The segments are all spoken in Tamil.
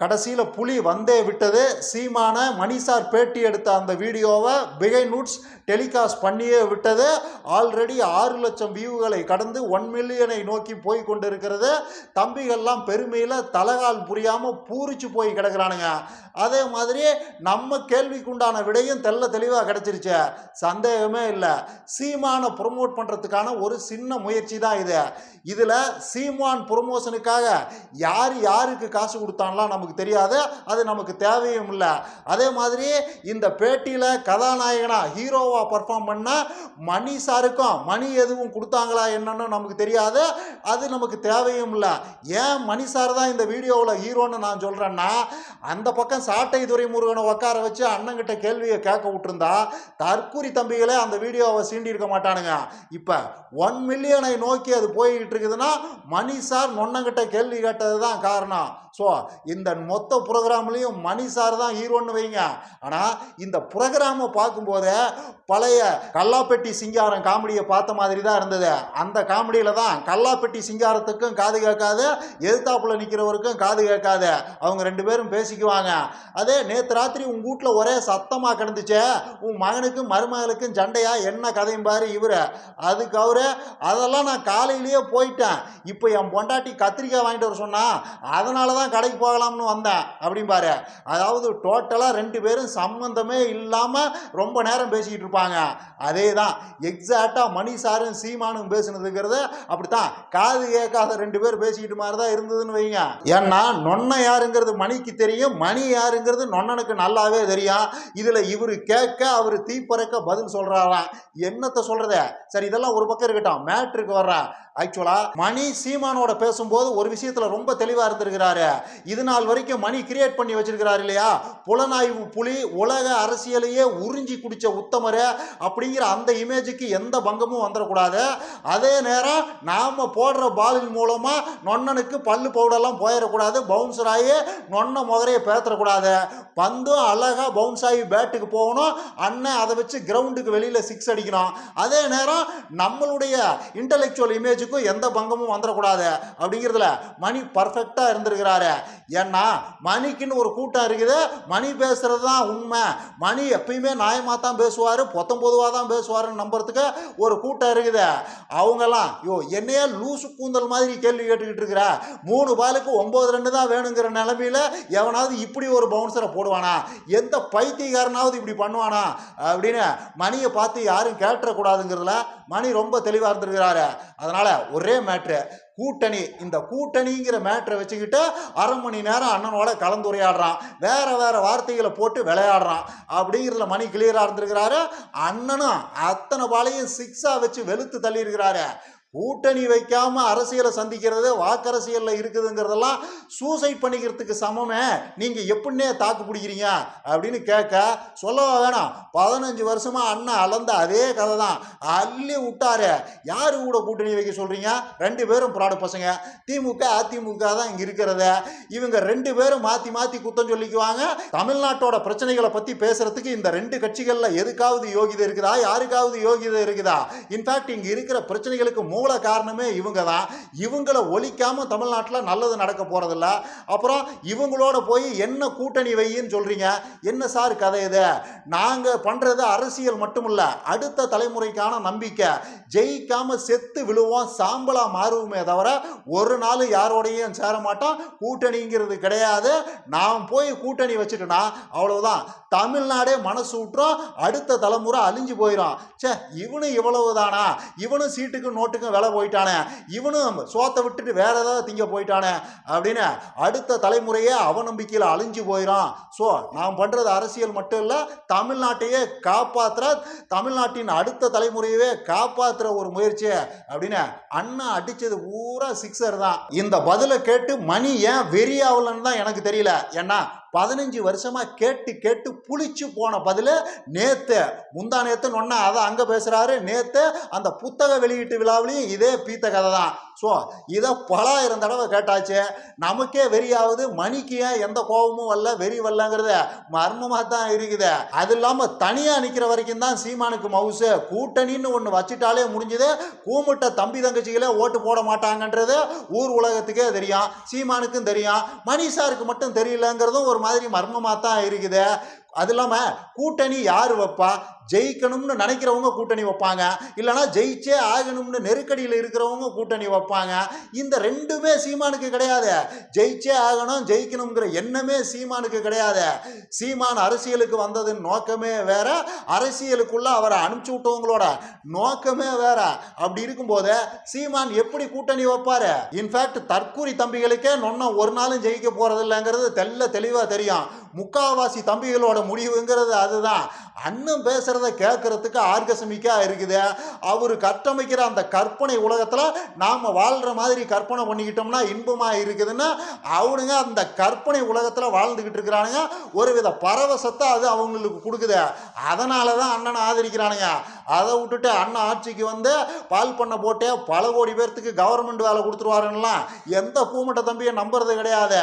கடைசியில் புலி வந்தே விட்டது. சீமான மணிசார் பேட்டி எடுத்த அந்த வீடியோவை பிகை நூட்ஸ் டெலிகாஸ்ட் பண்ணியே விட்டது. ஆல்ரெடி ஆறு லட்சம் வியூகளை கடந்து ஒன் மில்லியனை நோக்கி போய் கொண்டிருக்கிறது. தம்பிகள்லாம் பெருமையில் தலகால் புரியாமல் பூரிச்சு போய் கிடக்கிறானுங்க. அதே மாதிரி நம்ம கேள்விக்குண்டான விடையும் தெள்ள தெளிவாக கிடச்சிருச்சு. சந்தேகமே இல்லை. சீமானை ப்ரொமோட் பண்ணுறதுக்கான ஒரு சின்ன முயற்சி தான் இது. இதில் சீமான் ப்ரொமோஷனுக்காக யார் யாருக்கு காசு கொடுத்தான்லாம் நமக்கு தெரியாது அது நமக்கு தேவையும் இல்லை. அதே மாதிரி இந்த பேட்டியில் கதாநாயகனா ஹீரோவாக பர்ஃபார்ம் பண்ண மணி சாருக்கும் மணி எதுவும் கொடுத்தாங்களா என்னன்னு நமக்கு தெரியாது அது நமக்கு தேவையும் இல்லை. ஏன் மணி சார் தான் இந்த வீடியோவில் ஹீரோன்னு நான் சொல்கிறேன்னா அந்த பக்கம் சாட்டை துரைமுருகனை உட்கார வச்சு அண்ணங்கிட்ட கேள்வியை கேட்க விட்டுருந்தா தற்கூரி தம்பிகளே அந்த வீடியோவை சீண்டி இருக்க மாட்டானுங்க. இப்போ ஒன் மில்லியனை நோக்கி அது போய்கிட்டு இருக்குதுன்னா மணி சார் நொன்னங்கிட்ட கேள்வி கேட்டது தான் காரணம். ஸோ இந்த மொத்த ப்ரோக்ராம்லேயும் மணி சார் தான் ஹீரோன்னு வைங்க. ஆனால் இந்த ப்ரோக்ராமை பார்க்கும்போது பழைய கல்லாப்பெட்டி சிங்காரம் காமெடியை பார்த்த மாதிரி தான் இருந்தது. அந்த காமெடியில் தான் கல்லாப்பெட்டி சிங்காரத்துக்கும் காது கேட்காது எதிர்த்தாப்புல நிற்கிறவருக்கும் காது கேட்காது. அவங்க ரெண்டு பேரும் பேசிக்குவாங்க. அதே நேற்று ராத்திரி உங்கள் வீட்டில் ஒரே சத்தமாக கிடந்துச்சு. உன் மகனுக்கும் மருமகளுக்கும் சண்டையா என்ன கதையும் பாரு இவர். அதுக்கு அவரு அதெல்லாம் நான் காலையிலேயே போயிட்டேன். இப்போ என் பொண்டாட்டி கத்திரிக்காய் வாங்கிட்டு வர சொன்னா அதனால தான் கடைக்கு போகலாம்னு வந்தேன். அப்படிம்பாரு அதாவது டோட்டலாக ரெண்டு பேரும் சம்மந்தமே இல்லாமல் ரொம்ப நேரம் பேசிக்கிட்டு இருப்பாங்க. அதே தான் எக்ஸாக்டாக மணி சாரும் சீமானும் பேசினதுங்கிறது அப்படித்தான். காது கேட்காத ரெண்டு பேர் பேசிக்கிட்டு மாதிரி தான் இருந்ததுன்னு வைங்க. ஏன்னா நொன்னை யாருங்கிறது மணிக்கு தெரியும். மணி யாருங்கிறது நொன்னனுக்கு நல்லாவே தெரியும். இதில் இவர் கேட்க அவர் தீப்பறக்க பதில் சொல்கிறாராம் என்னத்தை சொல்கிறத சரி இதெல்லாம் ஒரு பக்கம் இருக்கட்டும். மேட்ருக்கு வர்றேன் ஆக்சுவலாக மணி சீமானோட பேசும்போது ஒரு விஷயத்தில் ரொம்ப தெளிவாக இருந்திருக்கிறாரு. இது நாள் வரைக்கும் மணி கிரியேட் பண்ணி வச்சிருக்கிறாரு இல்லையா? புலனாய்வு புலி உலக அரசியலையே உறிஞ்சி குடிச்ச உத்தமர் அப்படிங்கிற அந்த இமேஜுக்கு எந்த பங்கமும் வந்துடக்கூடாது. அதே நேரம் நாம் போடுற பாலின் மூலமாக நொன்னனுக்கு பல்லு பவுடெல்லாம் போயிடக்கூடாது. பவுன்சர் ஆகி நொன்ன முகரையை பேத்தரக்கூடாது. பந்தும் அழகாக பவுன்ஸ் ஆகி பேட்டுக்கு போகணும். அண்ணன் அதை வச்சு கிரவுண்டுக்கு வெளியில் சிக்ஸ் அடிக்கணும். அதே நேரம் நம்மளுடைய இன்டலெக்சுவல் இமேஜுக்கும் எந்த பங்கமும் வந்துடக்கூடாது. அப்படிங்கிறதுல மணி பர்ஃபெக்டாக இருந்திருக்கிறாரு. ஏன்னா மணிக்குன்னு ஒரு கூட்டம் இருக்குது. மணி பேசுறது தான் உண்மை. மணி எப்பயுமே நியாயமாக தான் பேசுவார். பொத்தம்பொதுவாக தான் பேசுவாருன்னு நம்புறதுக்கு ஒரு கூட்டம் இருக்குது. அவங்கெல்லாம் ஐயோ என்னையே லூசு கூந்தல் மாதிரி கேள்வி கேட்டுக்கிட்டு இருக்கிற. மூணு பாலுக்கு ஒம்பது ரெண்டு தான் வேணுங்கிற நிலமையில எவனாவது இப்படி ஒரு பவுன்சரை போடுவானா? எந்த பைத்தியக்காரனாவது இப்படி பண்ணுவானா? அப்படின்னு மணியை பார்த்து யாரும் கேட்டுறக்கூடாதுங்கிறதுல மணி ரொம்ப தெளிவாக இருந்திருக்கிறாரு. அதனால் ஒரே மேட்ரு கூட்டணி இந்த கூட்டணிங்கிற மேட்ரை வச்சுக்கிட்டு அரை மணி நேரம் அண்ணனோட கலந்துரையாடுறான் வேற வேற வார்த்தைகளை போட்டு விளையாடுறான். அப்படிங்கிறதுல மணி கிளியராக இருந்திருக்கிறாரு. அண்ணனும் அத்தனை பாலையும் சிக்ஸாக வச்சு வெளுத்து தள்ளியிருக்கிறாரு. கூட்டணி வைக்காம அரசியலை சந்திக்கிறது வாக்கரசியலில் இருக்குதுங்கிறதெல்லாம் சூசைட் பண்ணிக்கிறதுக்கு சமமே. நீங்கள் எப்படின்னே தாக்கு பிடிக்கிறீங்க? அப்படின்னு கேட்க சொல்லவா வேணாம். பதினஞ்சு வருஷமா அண்ணன் அளந்த அதே கதை தான் அள்ளி விட்டாரு. யாரு கூட கூட்டணி வைக்க சொல்றீங்க? ரெண்டு பேரும் ப்ராட பசங்க. திமுக அதிமுக தான் இங்கே இருக்கிறத. இவங்க ரெண்டு பேரும் மாற்றி மாற்றி குத்தம் சொல்லிக்குவாங்க. தமிழ்நாட்டோட பிரச்சனைகளை பற்றி பேசுறதுக்கு இந்த ரெண்டு கட்சிகளில் எதுக்காவது யோகிதை இருக்குதா? யாருக்காவது யோகிதை இருக்குதா? இன்ஃபேக்ட் இங்கே இருக்கிற பிரச்சனைகளுக்கு மூல காரணமே இவங்க தான் இவங்களை ஒழிக்காம தமிழ்நாட்டில் நல்லது நடக்க போகிறதில்ல அப்புறம் இவங்களோட போய் என்ன கூட்டணி வையின்னு சொல்றீங்க? என்ன சார் கதை இது? நாங்கள் பண்றது அரசியல் மட்டுமில்ல. அடுத்த தலைமுறைக்கான நம்பிக்கை. ஜெயிக்காம செத்து விழுவோம் சாம்பலா மாறுவோமே தவிர ஒரு நாள் யாரோடையும் சேர மாட்டோம். கூட்டணிங்கிறது கிடையாது. நாம் போய் கூட்டணி வச்சுட்டோன்னா அவ்வளவுதான். தமிழ்நாடே மனசு விட்டுறோம் அடுத்த தலைமுறை அழிஞ்சு போயிடும் ச்சே இவனும் இவ்வளவு தானா இவனும் நோட்டுக்கு இவனுக்கும் விலை போயிட்டானே. இவனும் சோத்தை விட்டுட்டு வேற ஏதாவது திங்க போயிட்டானே அப்படின்னு அடுத்த தலைமுறையே அவநம்பிக்கையில் அழிஞ்சு போயிடும் ஸோ நாம் பண்ணுறது அரசியல் மட்டும் இல்லை தமிழ்நாட்டையே காப்பாற்றுற தமிழ்நாட்டின் அடுத்த தலைமுறையவே காப்பாற்றுற ஒரு முயற்சி அப்படின்னு அண்ணா அடித்தது பூரா சிக்ஸர் தான். இந்த பதிலை கேட்டு மணி ஏன் வெறியாகலன்னு தான் எனக்கு தெரியல. ஏன்னா பதினஞ்சு வருஷமாக கேட்டு கேட்டு புளிச்சு போன பதில நேத்து. முந்தா நேத்துன்னு ஒன்றா அதை அங்கே பேசுகிறாரு நேத்து அந்த புத்தக வெளியீட்டு விழாவிலையும் இதே பீத்த கதை தான் ஸோ இதை பலாயிரம் தடவை கேட்டாச்சு. நமக்கே வெறியாவது மணிக்கு ஏன் எந்த கோபமும் வரல? வெறி வரலங்கிறத மர்மமாக தான் இருக்குது. அது இல்லாமல் தனியாக நிற்கிற வரைக்கும் தான் சீமானுக்கு மவுசு கூட்டணின்னு ஒன்று வச்சுட்டாலே முடிஞ்சது. கூமிட்ட தம்பி தங்கச்சிகளே ஓட்டு போட மாட்டாங்கன்றது ஊர் உலகத்துக்கே தெரியும். சீமானுக்கும் தெரியும். மணிஷாருக்கு மட்டும் தெரியலங்கிறதும் ஒரு மாதிரி மர்மமாக தான் இருக்குது. அது இல்லாமல் கூட்டணி யார் வைப்பா? ஜெயிக்கணும்னு நினைக்கிறவங்க கூட்டணி வைப்பாங்க. இல்லைனா ஜெயிச்சே ஆகணும்னு நெருக்கடியில் இருக்கிறவங்க கூட்டணி வைப்பாங்க. இந்த ரெண்டுமே சீமானுக்கு கிடையாது. ஜெயிச்சே ஆகணும் ஜெயிக்கணுங்கிற எண்ணமே சீமானுக்கு கிடையாது. சீமான் அரசியலுக்கு வந்ததுன்னு நோக்கமே வேற. அரசியலுக்குள்ள அவரை அனுப்பிச்சு விட்டவங்களோட நோக்கமே வேற. அப்படி இருக்கும்போது சீமான் எப்படி கூட்டணி வைப்பாரு? இன்ஃபேக்ட் தற்கூரி தம்பிகளுக்கே நொன்ன ஒரு நாளும் ஜெயிக்க போறது இல்லைங்கிறது தெல்ல தெளிவாக தெரியும். முக்காவாசி தம்பிகளோட முடிவுங்கிறது அதுதான். அண்ணன் பேசுறத கேட்கறதுக்கு ஆர்கசமிக்கா இருக்குது. அவர் கட்டமைக்கிற அந்த கற்பனை உலகத்துல நாம வாழ்ற மாதிரி கற்பனை பண்ணிக்கிட்டோம்னா இன்பமா இருக்குதுன்னா அவனுங்க அந்த கற்பனை உலகத்துல வாழ்ந்துகிட்டு இருக்கிறானுங்க. ஒரு வித பரவசத்தை அது அவங்களுக்கு கொடுக்குது. அதனால தான் அண்ணனை ஆதரிக்கிறானுங்க. அதை விட்டுட்டு அண்ணன் ஆட்சிக்கு வந்து பால் பண்ண போட்டே பல கோடி பேர்த்துக்கு கவர்மெண்ட் வேலை கொடுத்துருவாருன்னெலாம். எந்த பூமட்ட தம்பியை நம்புறது கிடையாது.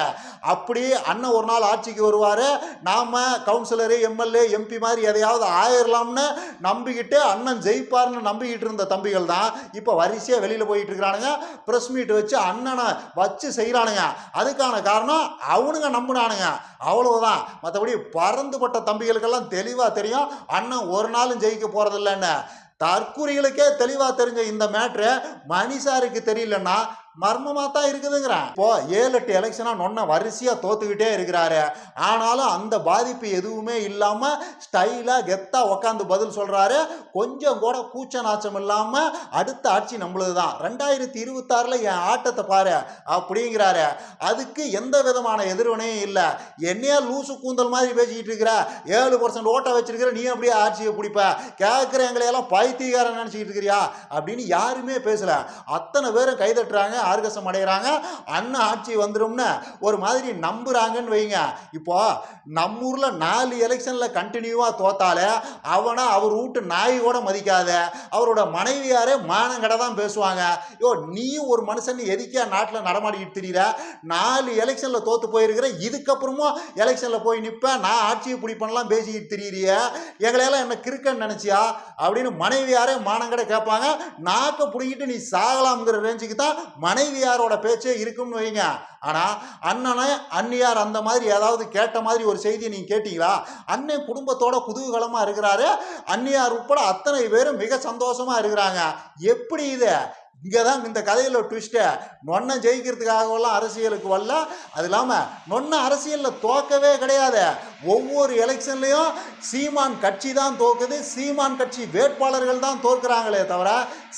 அப்படி அண்ணன் ஒரு நாள் ஆட்சிக்கு வருவார். நாம் கவுன்சிலரு எம்எல்ஏ எம்பி மாதிரி எதையாவது ஆயிரலாம்னு நம்பிக்கிட்டு அண்ணன் ஜெயிப்பார்னு நம்பிக்கிட்டு இருந்த தம்பிகள் தான் இப்போ வரிசையாக வெளியில் போயிட்டு இருக்கிறானுங்க ப்ரெஸ் மீட் வச்சு அண்ணனை வச்சு செய்கிறானுங்க அதுக்கான காரணம் அவனுங்க நம்பினானுங்க. அவ்வளவுதான். மற்றபடி பறந்துபட்ட தம்பிகளுக்கெல்லாம் தெளிவாக தெரியும். அண்ணன் ஒரு நாளும் ஜெயிக்க போகிறதில்லன்னு தற்குறிகளுக்கே தெளிவாக தெரிஞ்ச இந்த மேட்ரு மணிசாருக்கு தெரியலன்னா மர்மமாக தான் இருக்குதுங்கிறேன் இப்போ ஏழு எட்டு எலெக்ஷனாக நொன்ன வரிசையாக தோத்துக்கிட்டே இருக்கிறாரு. ஆனாலும் அந்த பாதிப்பு எதுவுமே இல்லாமல் ஸ்டைலாக கெத்தாக உக்காந்து பதில் சொல்கிறாரு கொஞ்சம் கூட கூச்ச நாச்சம் இல்லாமல் அடுத்த ஆட்சி நம்மளது தான் ரெண்டாயிரத்தி இருபத்தாறில் என் ஆட்டத்தை பாரு அப்படிங்கிறாரு. அதுக்கு எந்த விதமான எதிர்வினையும் இல்லை. என்னையா லூசு கூந்தல் மாதிரி பேசிக்கிட்டு இருக்கிற. ஏழு பர்சன்ட் ஓட்டை வச்சிருக்கிற நீ அப்படியே ஆட்சியை பிடிப்ப? கேட்குற எங்களையெல்லாம் பைத்தியக்காரன் நினச்சிக்கிட்டு இருக்கிறியா? அப்படின்னு யாருமே பேசல. அத்தனை பேரும் கைதட்டுறாங்க. ஆர்கசம் அடைகிறாங்க அண்ணன் ஆட்சி வந்துடும்னு ஒரு மாதிரி நம்புறாங்கன்னு வைங்க. இப்போ நம்ம ஊரில் நாலு எலெக்ஷனில் கண்டினியூவாக தோத்தாலே அவனை அவர் வீட்டு நாய் கூட மதிக்காத அவரோட மனைவியாரே மானங்கடை தான் பேசுவாங்க. யோ நீ ஒரு மனுஷன் எதுக்கே நாட்டில் நடமாடிக்கிட்டு தெரியல நாலு எலெக்ஷனில் தோற்று போயிருக்கிற இதுக்கப்புறமும் எலெக்ஷனில் போய் நிற்பேன் நான் ஆட்சியை பிடிப்பேன்லாம் பேசிக்கிட்டு தெரியறிய? எங்களையெல்லாம் என்ன கிறுக்கன்னு நினச்சியா? அப்படின்னு மனைவியாரே மானங்கடை கேட்பாங்க நாக்கை பிடிக்கிட்டு நீ சாகலாம்ங்கிற ரேஞ்சுக்கு தான் மனைவியாரோட பேச்சே இருக்கும்னு வைங்க. ஆனால் அண்ணனை அன்னியார் அந்த மாதிரி ஏதாவது கேட்ட மாதிரி ஒரு செய்தியை நீங்கள் கேட்டீங்களா? அண்ணன் குடும்பத்தோட குதூகலமாக இருக்கிறாரு. அண்ணியார் உட்பட அத்தனை பேரும் மிக சந்தோஷமாக இருக்கிறாங்க. எப்படி இது? இங்கே தான் இந்த கதையில் ட்விஸ்ட்டு நொன்னை ஜெயிக்கிறதுக்காகவெல்லாம் அரசியலுக்கு வரல. அது இல்லாமல் நொன்னை அரசியலில் தோக்கவே கிடையாது. ஒவ்வொரு எலெக்ஷன்லேயும் சீமான் கட்சி தான் தோக்குது சீமான் கட்சி வேட்பாளர்கள் தான் தோற்கிறாங்களே தவிர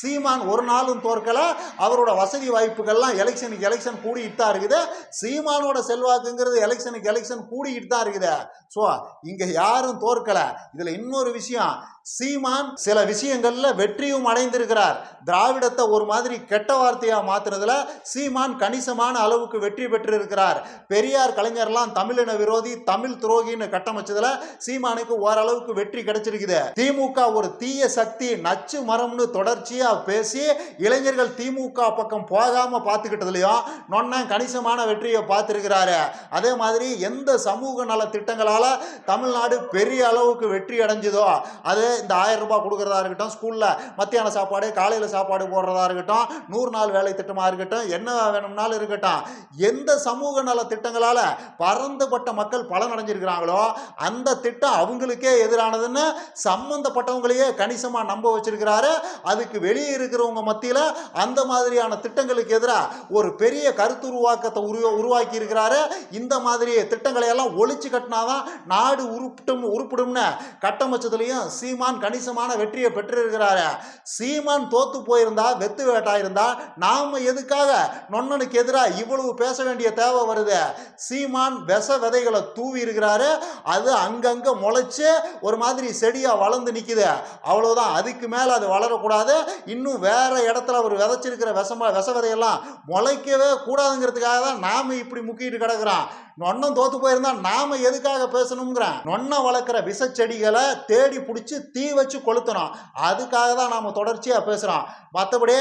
சீமான் ஒரு நாளும் தோற்கலை அவரோட வசதி வாய்ப்புகள்லாம் எலெக்ஷனுக்கு எலெக்ஷன் கூடிக்கிட்டு தான் இருக்குது. சீமானோட செல்வாக்குங்கிறது எலெக்ஷனுக்கு எலெக்ஷன் கூடிக்கிட்டு தான் இருக்குது. ஸோ இங்கே யாரும் தோற்கலை இதில் இன்னொரு விஷயம். சீமான் சில விஷயங்கள்ல வெற்றியும் அடைந்திருக்கிறார். திராவிடத்தை ஒரு மாதிரி கெட்ட வார்த்தையா மாத்துறதுல சீமான் கணிசமான அளவுக்கு வெற்றி பெற்றிருக்கிறார். பெரியார் கலைஞர்லாம் தமிழின விரோதி தமிழ் துரோகின்னு கட்டமைச்சதுல சீமானுக்கு ஓரளவுக்கு வெற்றி கிடைச்சிருக்குது. திமுக ஒரு தீய சக்தி நச்சு மரம்னு தொடர்ச்சியா பேசி இளைஞர்கள் திமுக பக்கம் போகாம பார்த்துக்கிட்டதுலயும் நொன்ன கணிசமான வெற்றியை பார்த்திருக்கிறாரு. அதே மாதிரி எந்த சமூக நல திட்டங்களால தமிழ்நாடு பெரிய அளவுக்கு வெற்றி அடைஞ்சதோ அது இந்த ஆயிரம் ரூபாய் கொடுக்கறதா இருக்கட்டும் ஸ்கூல்ல மத்தியான சாப்பாடு காலையில் சாப்பாடு போடுறதா இருக்கட்டும் நூறு நாள் வேலை திட்டமாக இருக்கட்டும் என்ன வேணும்னாலும் இருக்கட்டும் எந்த சமூக நல திட்டங்களால் பறந்துபட்ட மக்கள் பலனடைஞ்சிருக்கிறாங்களோ அந்த திட்டம் அவங்களுக்கே எதிரானதுன்னு சம்மந்தப்பட்டவங்களையே கணிசமாக நம்ப வச்சிருக்கிறாரு. அதுக்கு வெளியே இருக்கிறவங்க மத்தியில் அந்த மாதிரியான திட்டங்களுக்கு எதிராக ஒரு பெரிய கருத்துருவாக்கத்தை உருவ உருவாக்கி இருக்கிறாரு இந்த மாதிரி திட்டங்களை எல்லாம் ஒழிச்சு கட்டினாதான் நாடு உருப்பிட்டும் உருப்பிடும்னு கட்டமைச்சதுலையும் சீமான் கணிசமான வெற்றியை பெற்றிருக்கிறாரு. சீமான் தோத்து போயிருந்தா வெத்து வேட்டாயிருந்தா நாம் எதுக்காக நொன்னனுக்கு எதிராக இவ்வளவு பேச வேண்டிய தேவை வருது? சீமான் விஷ விதைகளை தூவி இருக்கிறாரு. அது அங்கங்க முளைச்சு ஒரு மாதிரி செடியாக வளர்ந்து நிற்குது அவ்வளோதான் அதுக்கு மேலே அது வளரக்கூடாது. இன்னும் வேற இடத்துல அவர் விதைச்சிருக்கிற விஷமா விஷ விதையெல்லாம் முளைக்கவே கூடாதுங்கிறதுக்காக தான் நாம் இப்படி முக்கிட்டு கிடக்கிறோம். நொன்னம் தோத்து போயிருந்தா நாம எதுக்காக பேசணுங்கிறேன் நொன்னை வளர்க்குற விஷச்செடிகளை தேடி பிடிச்சி தீ வச்சு கொளுத்தணும் அதுக்காக தான் நாம் தொடர்ச்சியாக பேசுகிறோம் மற்றபடி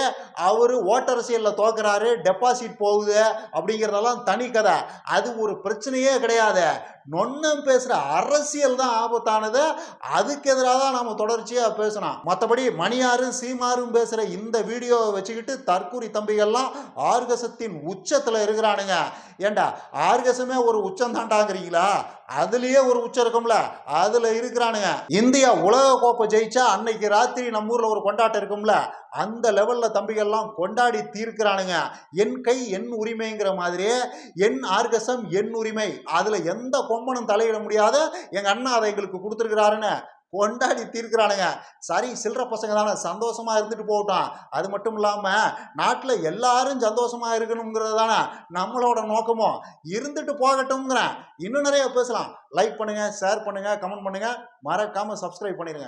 அவர் ஓட்டரசியலில் தோக்குறாரு டெபாசிட் போகுது அப்படிங்கிறதெல்லாம் தனி கதை. அது ஒரு பிரச்சனையே கிடையாது. நொன்னம் பேசுகிற அரசியல் தான் ஆபத்தானது. அதுக்கு எதிராக தான் நம்ம தொடர்ச்சியாக பேசணும். மற்றபடி மணியாரும் சீமாரும் பேசுகிற இந்த வீடியோவை வச்சுக்கிட்டு தற்கூரி தம்பிகள்லாம் ஆர்கசத்தின் உச்சத்தில் இருக்கிறானுங்க. ஏண்டா ஆர்கசமே ஒரு உச்சம் தாண்டாங்கிறீங்களா? அதுலயே ஒரு உச்சம் இருக்கும்ல. அதுல இருக்கிறானுங்க. இந்தியா உலக கோப்பை ஜெயிச்சா அன்னைக்கு ராத்திரி நம்ம ஊர்ல ஒரு கொண்டாட்டம் இருக்கும்ல. அந்த லெவல்ல தம்பிகள்லாம் கொண்டாடி தீர்க்கிறானுங்க. என் கை என் உரிமைங்கிற மாதிரியே என் ஆர்கசம் என் உரிமை. அதுல எந்த கொம்பனும் தலையிட முடியாத எங்க அண்ணா அதை எங்களுக்கு கொடுத்துருக்கிறாருன்னு கொண்டாடி தீர்க்கிறானுங்க. சரி சில்லற பசங்க தானே சந்தோஷமா இருந்துட்டு போகட்டும். அது மட்டும் இல்லாம நாட்டில் எல்லாரும் சந்தோஷமா இருக்கணுங்கிறது தானே நம்மளோட நோக்கமும் இருந்துட்டு போகட்டும்ங்கிறேன். இன்னும் நிறைய பேசலாம். லைக் பண்ணுங்க ஷேர் பண்ணுங்க கமெண்ட் பண்ணுங்க. மறக்காம சப்ஸ்கிரைப் பண்ணிடுங்க